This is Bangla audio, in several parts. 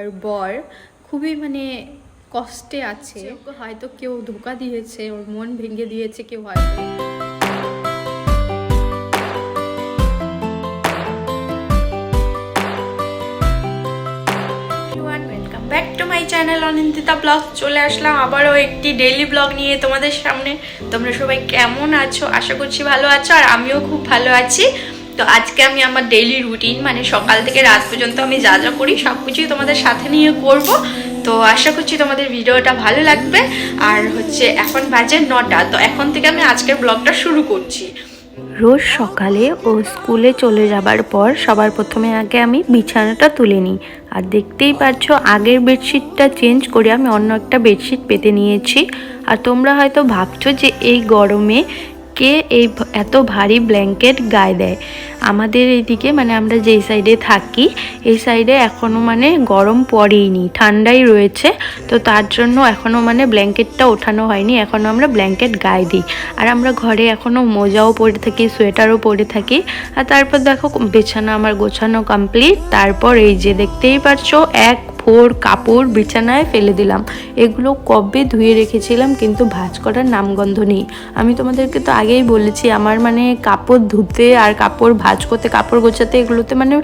আর বর খুবই মানে কষ্টে আছে। হয়তো কেউ ধোকা দিয়েছে ওর মন ভেঙে দিয়েছে কেউ হয়তো। Back to my channel Anindita vlog চলে আসলাম আবারও একটি ডেইলি ব্লগ নিয়ে তোমাদের সামনে। তোমরা সবাই কেমন আছো? আশা করছি ভালো আছো আর আমিও খুব ভালো আছি। তো আজকে আমি আমার ডেইলি রুটিন মানে সকাল থেকে রাত পর্যন্ত আমি যা যা করি সব কিছুই তোমাদের সাথে নিয়ে করব। তো আশা করছি তোমাদের ভিডিওটা ভালো লাগবে। আর হচ্ছে এখন বাজে নটা, তো এখন থেকে আমি আজকের ব্লগটা শুরু করছি। রোজ সকালে ও স্কুলে চলে যাবার পর সবার প্রথমে আগে আমি বিছানাটা তুলে নিই। আর দেখতেই পাচ্ছ, আগের বেডশিটটা চেঞ্জ করে আমি অন্য একটা বেডশিট পেতে নিয়েছি। আর তোমরা হয়তো ভাবছ যে এই গরমে কে এই এত ভারী ব্ল্যাঙ্কেট গায়ে দেয়? আমাদের এইদিকে মানে আমরা যেই সাইডে থাকি, এই সাইডে এখনও মানে গরম পড়েইনি, ঠান্ডাই রয়েছে। তো তার জন্য এখনও মানে ব্ল্যাঙ্কেটটা ওঠানো হয়নি এখনও আমরা ব্ল্যাঙ্কেট গায়ে দিই। আর আমরা ঘরে এখনও মোজাও পরে থাকি, সোয়েটারও পরে থাকি। আর তারপর দেখো, বিছানা আমার গোছানো কমপ্লিট তারপর এই যে দেখতেই পারছ, এক ফোর কাপড় বিছানায় ফেলে দিলাম। এগুলো কবে ধুয়ে রেখেছিলাম কিন্তু ভাঁজ করার নামগন্ধ নেই। আমি তোমাদেরকে তো আগেই বলেছি, আমার মানে কাপড় ধুতে আর কাপড় ভাঁজ করতে, কাপড় গোছাতে এগুলোতে মানে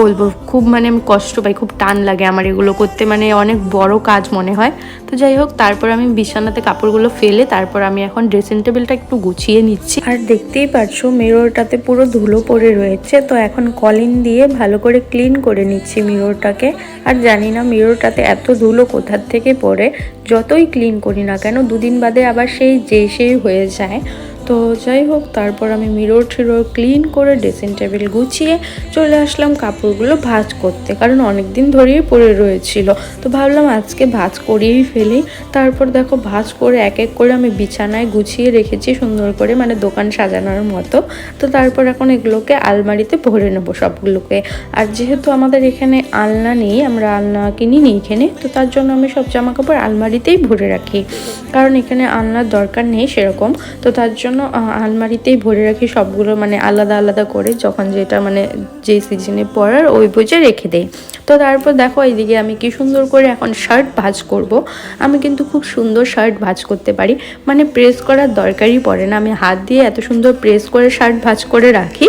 বলব, খুব মানে আমি কষ্ট পাই, খুব টান লাগে আমার এগুলো করতে মানে অনেক বড় কাজ মনে হয়। তো যাই হোক, তারপর আমি বিছানাতে কাপড়গুলো ফেলে, তারপর আমি এখন ড্রেসিং টেবিলটা একটু গুছিয়ে নিচ্ছি। আর দেখতেই পাচ্ছ মিররটাতে পুরো ধুলো পড়ে রয়েছে, তো এখন কলিন দিয়ে ভালো করে ক্লিন করে নিচ্ছি মিররটাকে আর জানি না মিররটাতে এত ধুলো কোথার থেকে পড়ে, যতই ক্লিন করি না কেন, দুদিন বাদে আবার সেই যে সেই হয়ে যায়। তো যাই হোক, তারপর আমি মিরর ঠিরোর ক্লিন করে ড্রেসিং টেবিল গুছিয়ে চলে আসলাম কাপড়গুলো ভাঁজ করতে, কারণ অনেক দিন ধরেই পড়ে রয়েছিল। তো ভাবলাম আজকে ভাঁজ করেই ফেলি। তারপর দেখো, ভাঁজ করে এক এক করে আমি বিছানায় গুছিয়ে রেখেছি সুন্দর করে মানে দোকান সাজানোর মতো। তো তারপর এখন এগুলোকে আলমারিতে ভরে নেব সবগুলোকে। আর যেহেতু আমাদের এখানে আলনা নেই, আমরা আলনা কিনিনি এখানে তো তার জন্য আমি সব জামা কাপড় আলমারিতেই ভরে রাখি। কারণ এখানে আলনার দরকার নেই সেরকম। তো তার জন্য আহ, আলমারিতেই ভরে রাখি সবগুলো মানে আলাদা আলাদা করে যখন যেটা মানে যে সিজনে পরার ওই বুঝে রেখে দেয় তো তারপর দেখো এইদিকে আমি কি সুন্দর করে এখন শার্ট ভাজ করব। আমি কিন্তু খুব সুন্দর শার্ট ভাজ করতে পারি। মানে প্রেস করার দরকারই পড়ে না। আমি হাত দিয়ে এত সুন্দর প্রেস করে শার্ট ভাজ করে রাখি।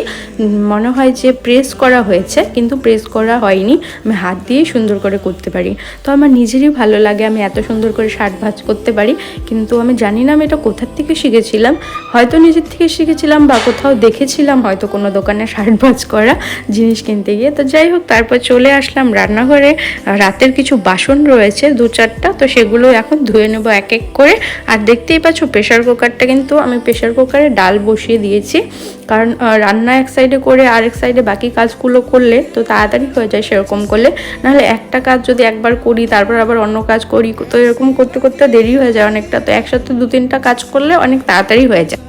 মনে হয় যে প্রেস করা হয়েছে কিন্তু প্রেস করা হয়নি। আমি হাত দিয়েই সুন্দর করে করতে পারি। তো আমার নিজেরই ভালো লাগে আমি এত সুন্দর করে শার্ট ভাজ করতে পারি। কিন্তু আমি জানি না আমি এটা কোথার থেকে শিখেছিলাম। হয়তো নিজের থেকে শিখেছিলাম বা কোথাও দেখেছিলাম হয়তো কোনো দোকানে ভাঁজ করা জিনিস কিনতে গিয়ে। তো যাই হোক, তারপর চলে আসলাম রান্নাঘরে। রাতের কিছু বাসন রয়েছে, দু চারটা। তো সেগুলো এখন ধুয়ে নেব এক এক করে। আর দেখতেই পাচ্ছ প্রেশার কুকারটা কিন্তু আমি প্রেশার কুকারে ডাল বসিয়ে দিয়েছি। কারণ রান্না এক সাইডে করে আরেক সাইডে বাকি কাজগুলো করলে তো তাড়াতাড়ি হয়ে যায় সেরকম করলে। নাহলে একটা কাজ যদি একবার করি, তারপর আবার অন্য কাজ করি, তো এরকম করতে করতে দেরি হয়ে যায় অনেকটা। তো একসাথে দু তিনটা কাজ করলে অনেক তাড়াতাড়ি হয়ে যায়।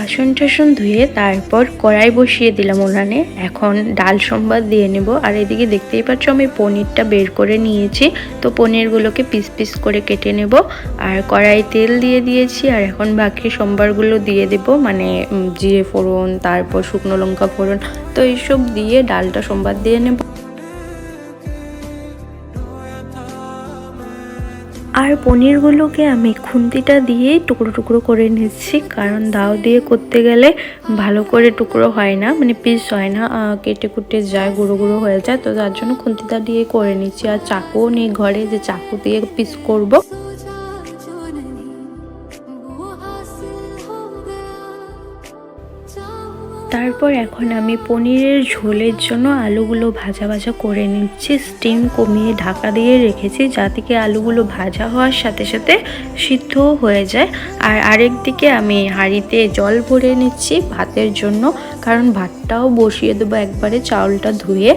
বাসন টাসন ধুয়ে তারপর কড়াই বসিয়ে দিলাম উনানে। এখন ডাল সম্বাদ দিয়ে নেব। আর এদিকে দেখতেই পাচ্ছ আমি পনিরটা বের করে নিয়েছি। তো পনিরগুলোকে পিস পিস করে কেটে নেব। আর কড়াই তেল দিয়ে দিয়েছি। আর এখন বাকি সম্বারগুলো দিয়ে দেব। মানে জিরে ফোড়ন, তারপর শুকনো লঙ্কা ফোড়ন। তো এইসব দিয়ে ডালটা সম্বাদ দিয়ে নেব। আর পনিরগুলোকে আমি খুন্তিটা দিয়েই টুকরো টুকরো করে নিচ্ছি, কারণ দাও দিয়ে করতে গেলে ভালো করে টুকরো হয় না মানে পিস হয় না কেটে কুটে যায়, গুঁড়ো গুঁড়ো হয়ে যায়, তো তার জন্য খুন্তিটা দিয়ে করে নিচ্ছি। আর চাকুও নেই ঘরে, যে চাকু দিয়ে পিস করব। তারপর এখন আমি পনিরের ঝোলের জন্য আলুগুলো ভাজা ভাজা করে নিচ্ছি। স্টিম কমিয়ে ঢাকা দিয়ে রেখেছি যা থেকে আলুগুলো ভাজা হওয়ার সাথে সাথে সিদ্ধ হয়ে যায়। আর আরেক দিকে আমি হাঁড়িতে জল ভরে নিচ্ছি ভাতের জন্য, কারণ ভাতটাও বসিয়ে দেবো একবারে চাউলটা ধুয়ে।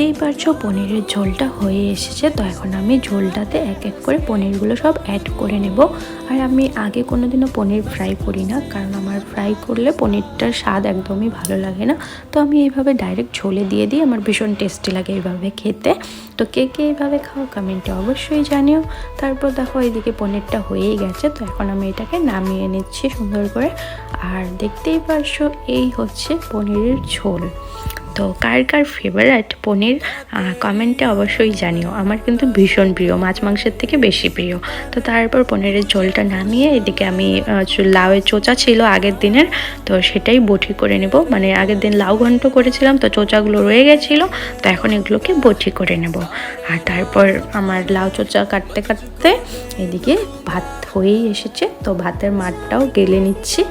দেখতেই পারছ, পনিরের ঝোলটা হয়ে এসেছে। তো এখন আমি ঝোলটাতে এক এক করে পনিরগুলো সব অ্যাড করে নেব। আর আমি আগে কোনো দিনও পনির ফ্রাই করি না, কারণ আমার ফ্রাই করলে পনিরটার স্বাদ একদমই ভালো লাগে না। তো আমি এইভাবে ডাইরেক্ট ঝোলে দিয়ে দিই, আমার ভীষণ টেস্টি লাগে এইভাবে খেতে। তো কে কে এইভাবে খাও কমেন্টে অবশ্যই জানিও। তারপর দেখো এইদিকে পনিরটা হয়েই গেছে, তো এখন আমি এটাকে নামিয়ে নিচ্ছি সুন্দর করে। আর দেখতেই পারছ, এই হচ্ছে পনিরের ঝোল। তো কার কার ফেভারিট পনির কমেন্টে অবশ্যই জানিও। আমার কিন্তু ভীষণ প্রিয়, মাছ মাংসের থেকে বেশি প্রিয়। তো তারপর পনিরের ঝোলটা নামিয়ে এদিকে আমি লাউয়ের চোচা ছিল আগের দিনের, তো সেটাই বটি করে নেব। মানে আগের দিন লাউ ঘন্ট করেছিলাম, তো চোচাগুলো রয়ে গেছিল, তো এখন এগুলোকে বটি করে নেব। আর তারপর আমার লাউ চোচা কাটতে কাটতে এদিকে ভাত হয়েই এসেছে, তো ভাতের মাঠটাও গেলে নিচ্ছি।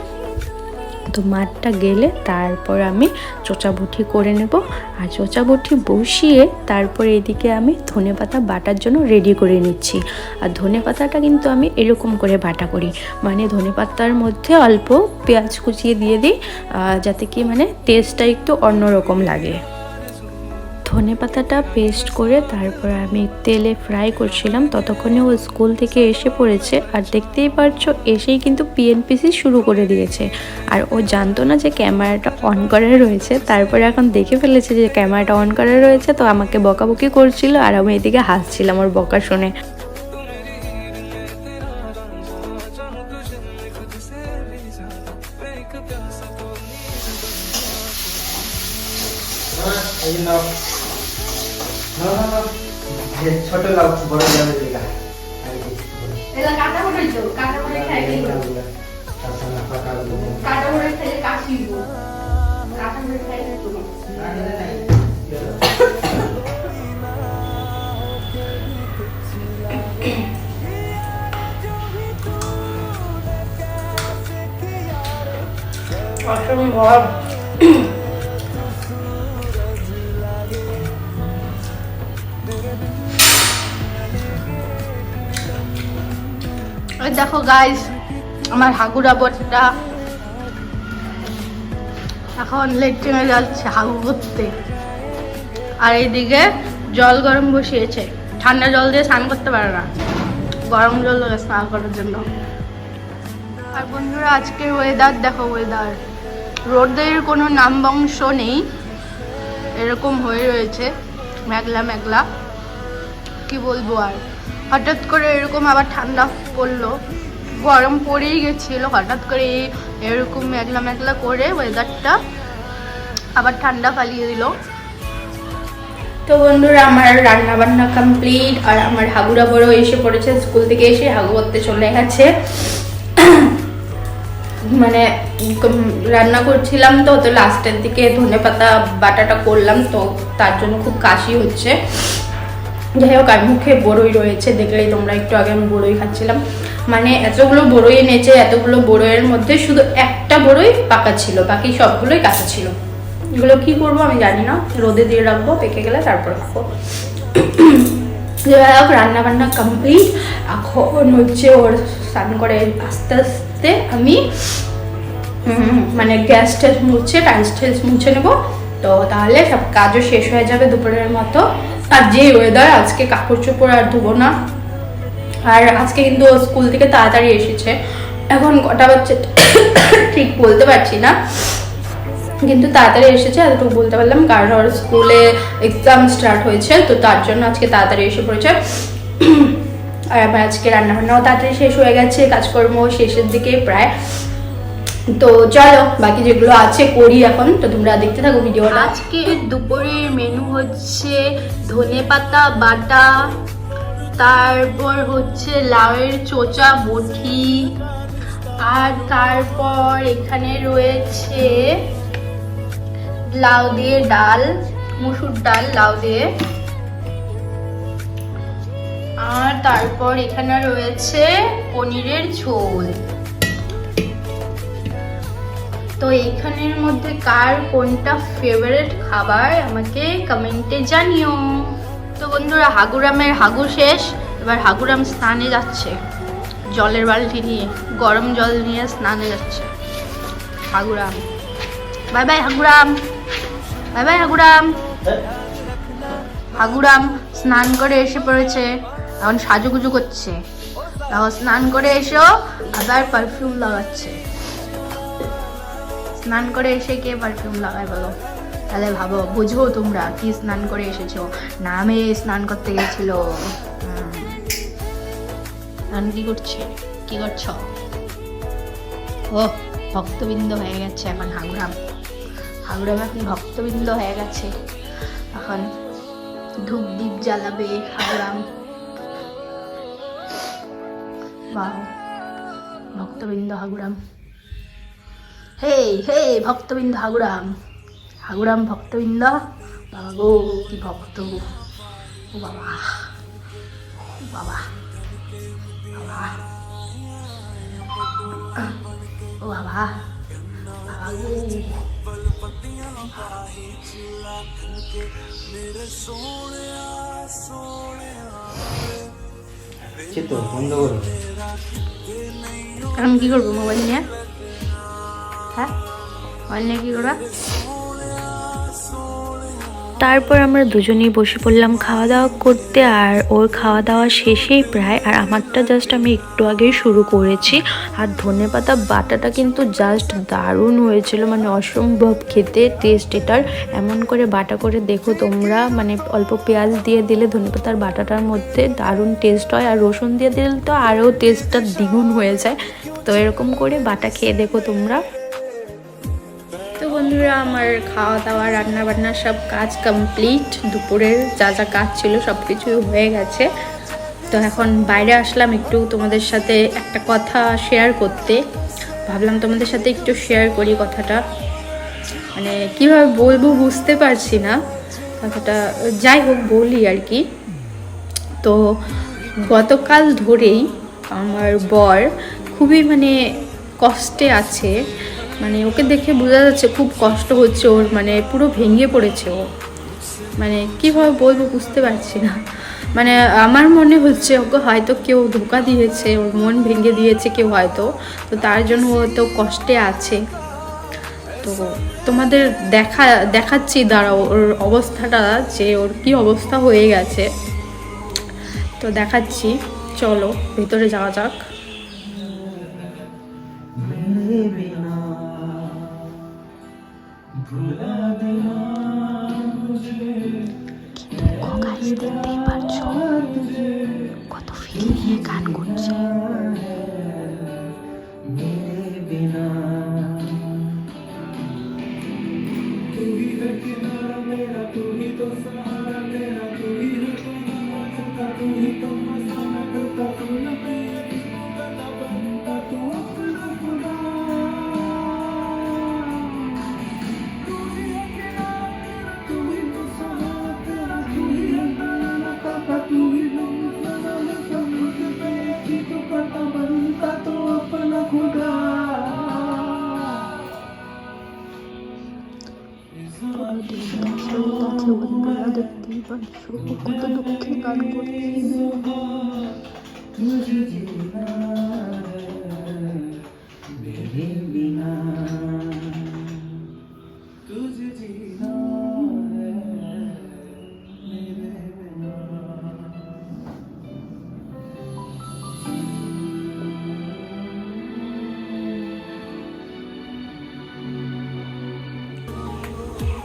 তো মাঠটা গেলে তারপর আমি চোচাবুটি করে নেব। আর চোচা বুটি বসিয়ে তারপর এদিকে আমি ধনে পাতা বাটার জন্য রেডি করে নিচ্ছি। আর ধনে পাতাটা কিন্তু আমি এরকম করে বাটা করি। মানে ধনে পাতার মধ্যে অল্প পেঁয়াজ কুচিয়ে দিয়ে দিই যাতে কি মানে টেস্টটা একটু অন্যরকম লাগে। ধনে পাতাটা পেস্ট করে তারপর আমি তেলে ফ্রাই করছিলাম। ততক্ষণে ও স্কুল থেকে এসে পড়েছে। আর দেখতেই পারছ, এসেই কিন্তু পিএনপিসি শুরু করে দিয়েছে। আর ও জানতো না যে ক্যামেরাটা অন করা রয়েছে। তারপরে এখন দেখে ফেলেছে যে ক্যামেরাটা অন করা রয়েছে। তো আমাকে বকাবকি করছিল আর আমি এদিকে হাসছিলাম ওর বকা শুনে। এই নাও নাও নাও যে ছোট লাউ বড় যাবে দিলা আর কাটা করে তো কাটা করে খাই গুলো কাটা করে খেলে কাশিব কাটা করে খাইলে তো অসম্ভব ওই দেখো গাইস আমার হাগুরা বটটা এখন লেট্রিনে যাচ্ছে হাগু করতে। আর এইদিকে জল গরম বসিয়েছে। ঠান্ডা জল দিয়ে স্নান করতে পারে না। গরম জল স্নান করার জন্য। আর বন্ধুরা, আজকের ওয়েদার দেখো ওয়েদার রোদের কোনো নাম বংশ নেই। এরকম হয়ে রয়েছে। মেঘলা মেঘলা। কি বলব আর? হঠাৎ করে এরকম আবার ঠান্ডা পড়ল। গরম পড়েই গেছিল, হঠাৎ করে এরকম মেঘলা মেঘলা করে ওয়েদারটা আবার ঠান্ডা ফালিয়ে দিল। তো বন্ধুরা, আমার রান্না বান্না কমপ্লিট আর আমার হাগুরা বড় এসে পড়েছে, স্কুল থেকে এসে হাগু করতে চলে গেছে। মানে রান্না করছিলাম তো তো লাস্টের দিকে ধনে পাতা বাটাটা করলাম, তো তার জন্য খুব কাশি হচ্ছে। যাই হোক আর মুখে বড়ই রয়েছে, দেখলেই তোমরা একটু আগে আমি বড়ই খাচ্ছিলাম। মানে এতগুলো বড়ই এনেছে, এতগুলো বড়ইয়ের মধ্যে শুধু একটা বড়ই পাকা ছিল, বাকি সবগুলোই কাঁচা ছিল। এগুলো কি করব আমি জানি না, রোদে দিয়ে রাখব, পেকে গেলে তারপর খাব। যাই হোক রান্না বান্না কমপ্লিট এখন হচ্ছে ওর স্নান করে আস্তে আস্তে আমি মানে গ্যাস ট্যাস মুছে, টাইলস টাইলস মুছে নেব। তো তাহলে সব কাজও শেষ হয়ে যাবে দুপুরের মতো। আর যে ওয়েদার আজকে কাপড় চোপড় আর ধোবো না, আর আজকে কিন্তু স্কুল থেকে তাড়াতাড়ি এসেছে। এখন কটা বাচ্চা ঠিক বলতে পারছি না। কিন্তু তাড়াতাড়ি এসেছে, এতটুকু বলতে পারলাম, কারণ ওর স্কুলে এক্সাম স্টার্ট হয়েছে, তো তার জন্য আজকে তাড়াতাড়ি এসে পড়েছে। আর আমার আজকে রান্নাবান্নাও তাড়াতাড়ি শেষ হয়ে গেছে কাজকর্ম শেষের দিকে প্রায়। তো চলো, বাকি যেগুলো আছে করি এখন। তো তোমরা দেখতে থাকো ভিডিওটা। আজকে দুপুরের মেনু হচ্ছে ধনে পাতা, বাটা, তারপর হচ্ছে লাউয়ের চোচা, বটি, আর তারপর এখানে রয়েছে লাউ দিয়ে ডাল, মুসুর ডাল লাউ দিয়ে। আর তারপর এখানে রয়েছে পনিরের ঝোল। তো এখানের মধ্যে কার কোনটা ফেভারিট খাবার আমাকে কমেন্টে জানিও। তো বন্ধুরা, হাগুরামের হাগু শেষ, এবার হাগুরাম স্নানে যাচ্ছে। জলের বালতি নিয়ে, গরম জল নিয়ে স্নানে যাচ্ছে। Haguram. Bye bye Haguram. Bye bye Haguram. Haguram স্নান করে এসে পড়েছে। এখন সাজুগুজু করছে। স্নান করে এসেও আবার পারফিউম লাগাচ্ছে। স্নান করে এসে কে পারফিউম লাগায় বলো? তাহলে ভাবো বুঝো তোমরা কি স্নান করে এসেছ? নামে স্নান করতে গেছিল। এখন কি করছে? কি করছ? ও, ভক্তবৃন্দ হয়ে গেছে এখন হাগুরাম হাগুরাম এখন ভক্তবৃন্দ হয়ে গেছে। এখন ধূপ দ্বীপ জ্বালাবে হাগুরাম বাহ, ভক্তবৃন্দ হাগুরাম হে হে ভক্তবৃন্দ হাগুরাম। হাগুরাম ভক্তবৃন্দ? বাবা গো কি ভক্ত? ও বাবা ও বাবা বাবা ও বাবা গো আমি কি করব মোবাইল নিয়ে? কি তারপর আমরা দুজনেই বসে পড়লাম খাওয়া দাওয়া করতে, আর ওর খাওয়া দাওয়া শেষেই প্রায়, আর আমারটা জাস্ট আমি একটু আগেই শুরু করেছি। আর ধনেপাতা বাটাটা কিন্তু জাস্ট দারুণ হয়েছিল মানে অসম্ভব খেতে টেস্ট এটার। এমন করে বাটা করে দেখো তোমরা মানে অল্প পেঁয়াজ দিয়ে দিলে ধনেপাতার বাটাটার মধ্যে দারুণ টেস্ট হয়, আর রসুন দিয়ে দিলে তো আরও টেস্টটা দ্বিগুণ হয়ে যায়। তো এরকম করে বাটা খেয়ে দেখো তোমরা। বন্ধুরা, আমার খাওয়া দাওয়া রান্না বান্না সব কাজ কমপ্লিট দুপুরের যা যা কাজ ছিল সব কিছুই হয়ে গেছে। তো এখন বাইরে আসলাম একটু তোমাদের সাথে একটা কথা শেয়ার করতে। ভাবলাম তোমাদের সাথে একটু শেয়ার করি কথাটা। মানে কীভাবে বলব বুঝতে পারছি না। কথাটা যাই হোক বলি আর কি। তো গতকাল ধরেই আমার বর খুবই মানে কষ্টে আছে। মানে ওকে দেখে বোঝা যাচ্ছে খুব কষ্ট হচ্ছে ওর মানে পুরো ভেঙে পড়েছে ও। মানে কীভাবে বলব বুঝতে পারছি না। মানে আমার মনে হচ্ছে ওকে হয়তো কেউ ধোকা দিয়েছে, ওর মন ভেঙে দিয়েছে কেউ হয়তো, তো তার জন্য ও তো কষ্টে আছে। তো তোমাদের দেখা, দেখাচ্ছি, দাঁড়াও, ওর অবস্থাটা, যে ওর কি অবস্থা হয়ে গেছে। তো দেখাচ্ছি, চলো, ভেতরে যাওয়া যাক।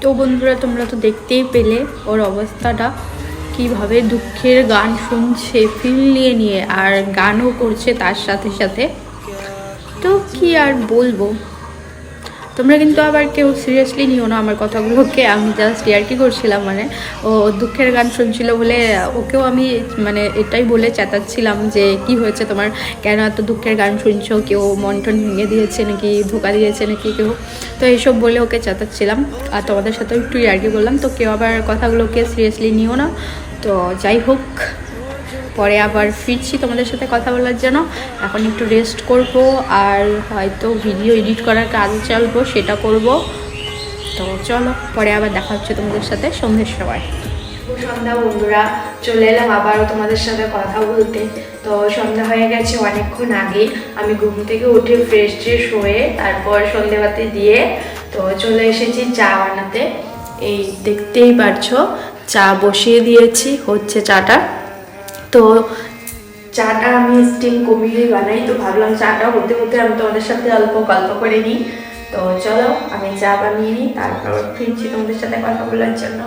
তো বন্ধুরা, তোমরা তো দেখতেই পেলে ওর অবস্থাটা। কীভাবে দুঃখের গান শুনছে ফিল নিয়ে নিয়ে, আর গানও করছে তার সাথে সাথে। তো কি আর বলব? তোমরা কিন্তু আবার কেউ সিরিয়াসলি নিও না আমার কথাগুলোকে। আমি জাস্ট ইয়ার্কি করছিলাম মানে ও দুঃখের গান শুনছিল বলে ওকেও আমি মানে এটাই বলে চেঁচাচ্ছিলাম যে, কি হয়েছে তোমার? কেন এত দুঃখের গান শুনছো? কেউ মন টন ভেঙে দিয়েছে নাকি, ধোকা দিয়েছে নাকি কেউ? তো এইসব বলে ওকে চেঁচাচ্ছিলাম। আর তোমাদের সাথেও একটু ইয়ার্কি করলাম, তো কেউ আবার কথাগুলোকে সিরিয়াসলি নিও না। তো যাই হোক। পরে আবার ফিরছি তোমাদের সাথে কথা বলার জন্য। এখন একটু রেস্ট করব আর হয়তো ভিডিও এডিট করার কাজ চালবো, সেটা করব। তো চলো, পরে আবার দেখা হচ্ছে তোমাদের সাথে সন্ধ্যের সময়। সন্ধ্যা বন্ধুরা, চলে এলাম আবারও তোমাদের সাথে কথা বলতে। তো সন্ধ্যা হয়ে গেছে অনেকক্ষণ আগে। আমি ঘুম থেকে উঠে ফ্রেশ ট্রেশ হয়ে তারপর সন্ধেবাতি দিয়ে তো চলে এসেছি চা বানাতে। এই দেখতেই পারছ, চা বসিয়ে দিয়েছি, হচ্ছে চাটা। তো চাটা আমি স্টিম কমিয়ে বানাই, তো ভাবলাম চাটা হতে হতে আমি তোমাদের সাথে অল্প গল্প করে নিই। তো চলো, আমি চা বানিয়ে নিই, তারপর ফিরছি তোমাদের সাথে কথা বলার জন্য।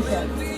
হ্যাঁ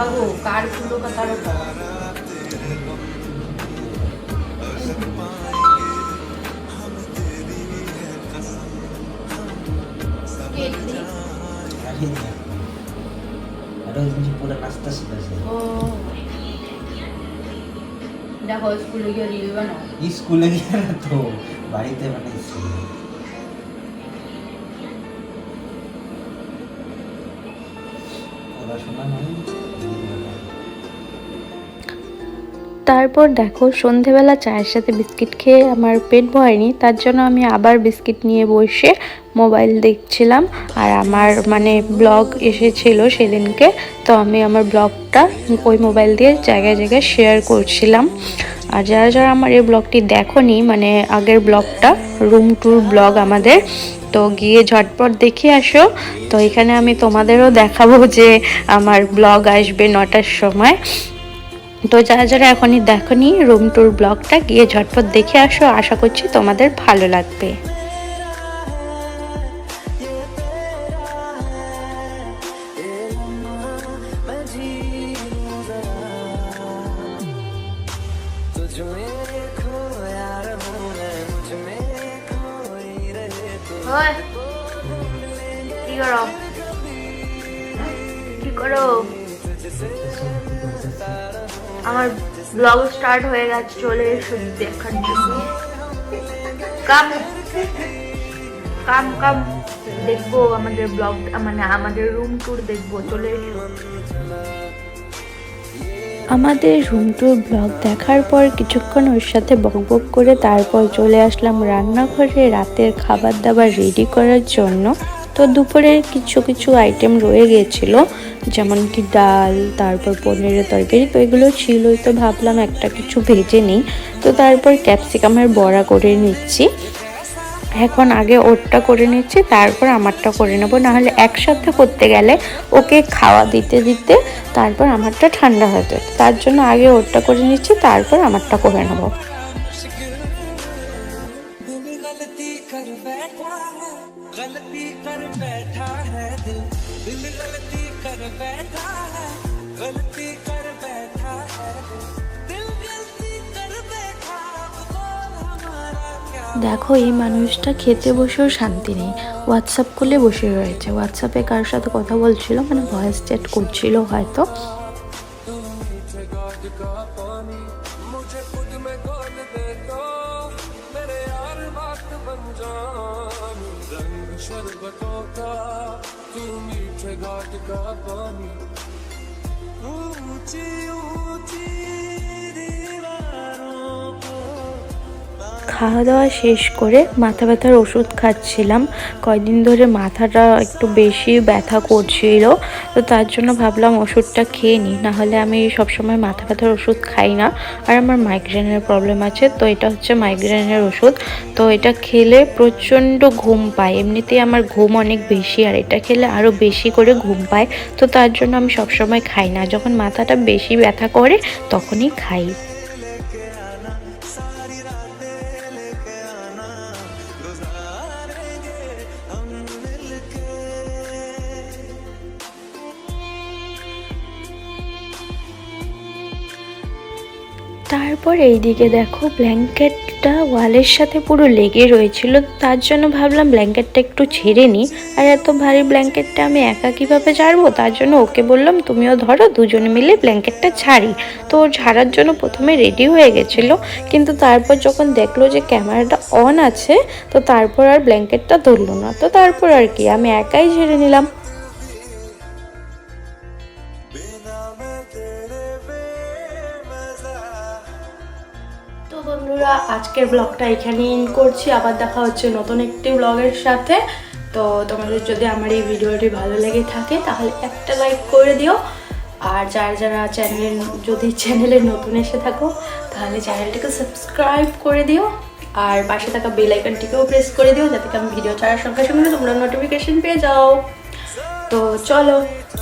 বাবা গো কার ফুলো কাতারো দেখো স্কুলে গিয়ে রিল বানাও। স্কুলে গিয়ে না তো বাড়িতে বানাইছি। পড়াশোনা নয় তারপর দেখো, সন্ধেবেলা চায়ের সাথে বিস্কিট খেয়ে আমার পেট ভরেনি, তার জন্য আমি আবার বিস্কিট নিয়ে বসে মোবাইল দেখছিলাম। আর আমার মানে ব্লগ এসেছিল সেদিনকে, তো আমি আমার ব্লগটা ওই মোবাইল দিয়ে জায়গায় জায়গায় শেয়ার করছিলাম। আর যারা যারা আমার এই ব্লগটি দেখোনি মানে আগের ব্লগটা রুম ট্যুর ব্লগ আমাদের, তো গিয়ে ঝটপট দেখে আসো। তো এখানে আমি তোমাদেরও দেখাবো যে আমার ব্লগ আসবে নটার সময়। তো যারা যারা এখনই দেখনি রুম ট্যুর ব্লগটা গিয়ে ঝটপট দেখে আসো। আশা করছি তোমাদের ভালো লাগবে। কি করো? কি করো? আমার ব্লগ স্টার্ট হয়ে গেছে, চলে এসো দেখার জন্য। কাম কাম কাম, দেখব আমাদের ব্লগ মানে আমাদের রুম ট্যুর দেখব, চলে এসো। আমাদের রুম ট্যুর ব্লগ দেখার পর কিছুক্ষণ ওর সাথে বকবক করে তারপর চলে আসলাম রান্নাঘরে রাতের খাবার দাবার রেডি করার জন্য। তো দুপুরের কিছু কিছু আইটেম রয়ে গিয়েছিল, যেমন কি ডাল, তারপর পনিরের তরকারি, তো এগুলো ছিলই তো ভাবলাম একটা কিছু ভেজে নিই। তো তারপর ক্যাপসিকামের বড়া করে নিচ্ছি। এখন আগে ওরটা করে নিচ্ছি, তারপর আমারটা করে নেব। নাহলে একসাথে করতে গেলে ওকে খাওয়া দিতে দিতে তারপর আমারটা ঠান্ডা হয়ে যেত তার জন্য আগে ওরটা করে নিচ্ছি, তারপর আমারটা করে নেব। দেখো এই মানুষটা খেতে বসেও শান্তি নেই হোয়াটসঅ্যাপ খুলে বসে রয়েছে হোয়াটসঅ্যাপে কার সাথে কথা বলছিল মানে ভয়েস চ্যাট করছিল হয়তো मीठे घाट খাওয়া দাওয়া শেষ করে মাথা ব্যথার ওষুধ খাচ্ছিলাম। কয়দিন ধরে মাথাটা একটু বেশি ব্যথা করছিল, তো তার জন্য ভাবলাম ওষুধটা খেয়ে নিই, নাহলে আমি সবসময় মাথা ব্যথার ওষুধ খাই না। আর আমার মাইগ্রেনের প্রবলেম আছে, তো এটা হচ্ছে মাইগ্রেনের ওষুধ। তো এটা খেলে প্রচণ্ড ঘুম পায়, এমনিতেই আমার ঘুম অনেক বেশি, আর এটা খেলে আরও বেশি করে ঘুম পায়। তো তার জন্য আমি সবসময় খাই না, যখন মাথাটা বেশি ব্যথা করে তখনই খাই। তারপর এইদিকে দেখো ব্ল্যাঙ্কেটটা ওয়ালের সাথে পুরো লেগে রয়েছিল, তার জন্য ভাবলাম ব্ল্যাঙ্কেটটা একটু ছেড়ে নিই। আর এত ভারী ব্ল্যাঙ্কেটটা আমি একা কীভাবে ছাড়বো তার জন্য ওকে বললাম, তুমিও ধরো, দুজনে মিলে ব্ল্যাঙ্কেটটা ছাড়ি তো ও ঝাড়ার জন্য প্রথমে রেডি হয়ে গেছিল, কিন্তু তারপর যখন দেখল যে ক্যামেরাটা অন আছে, তো তারপর আর ব্ল্যাঙ্কেটটা ধরলো না। তো তারপর আর কি, আমি একাই ঝেড়ে নিলাম। বন্ধুরা, আজকের ব্লগটা এখানে ইন করছি। আবার দেখা হচ্ছে নতুন একটি ব্লগের সাথে। তো তোমাদের যদি আমার এই ভিডিওটি ভালো লেগে থাকে, তাহলে একটা লাইক করে দিও। আর যারা যারা চ্যানেলে যদি চ্যানেলে নতুন এসে থাকো, তাহলে চ্যানেলটিকে সাবস্ক্রাইব করে দিও। আর পাশে থাকা বেল আইকনটিকেও প্রেস করে দিও, যাতে আমি ভিডিও ছাড়ার সঙ্গে সঙ্গে তোমরা নোটিফিকেশন পেয়ে যাও। তো চলো,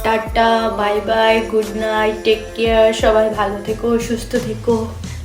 tata bye bye good night take care সবাই ভালো থেকো, সুস্থ থেকো।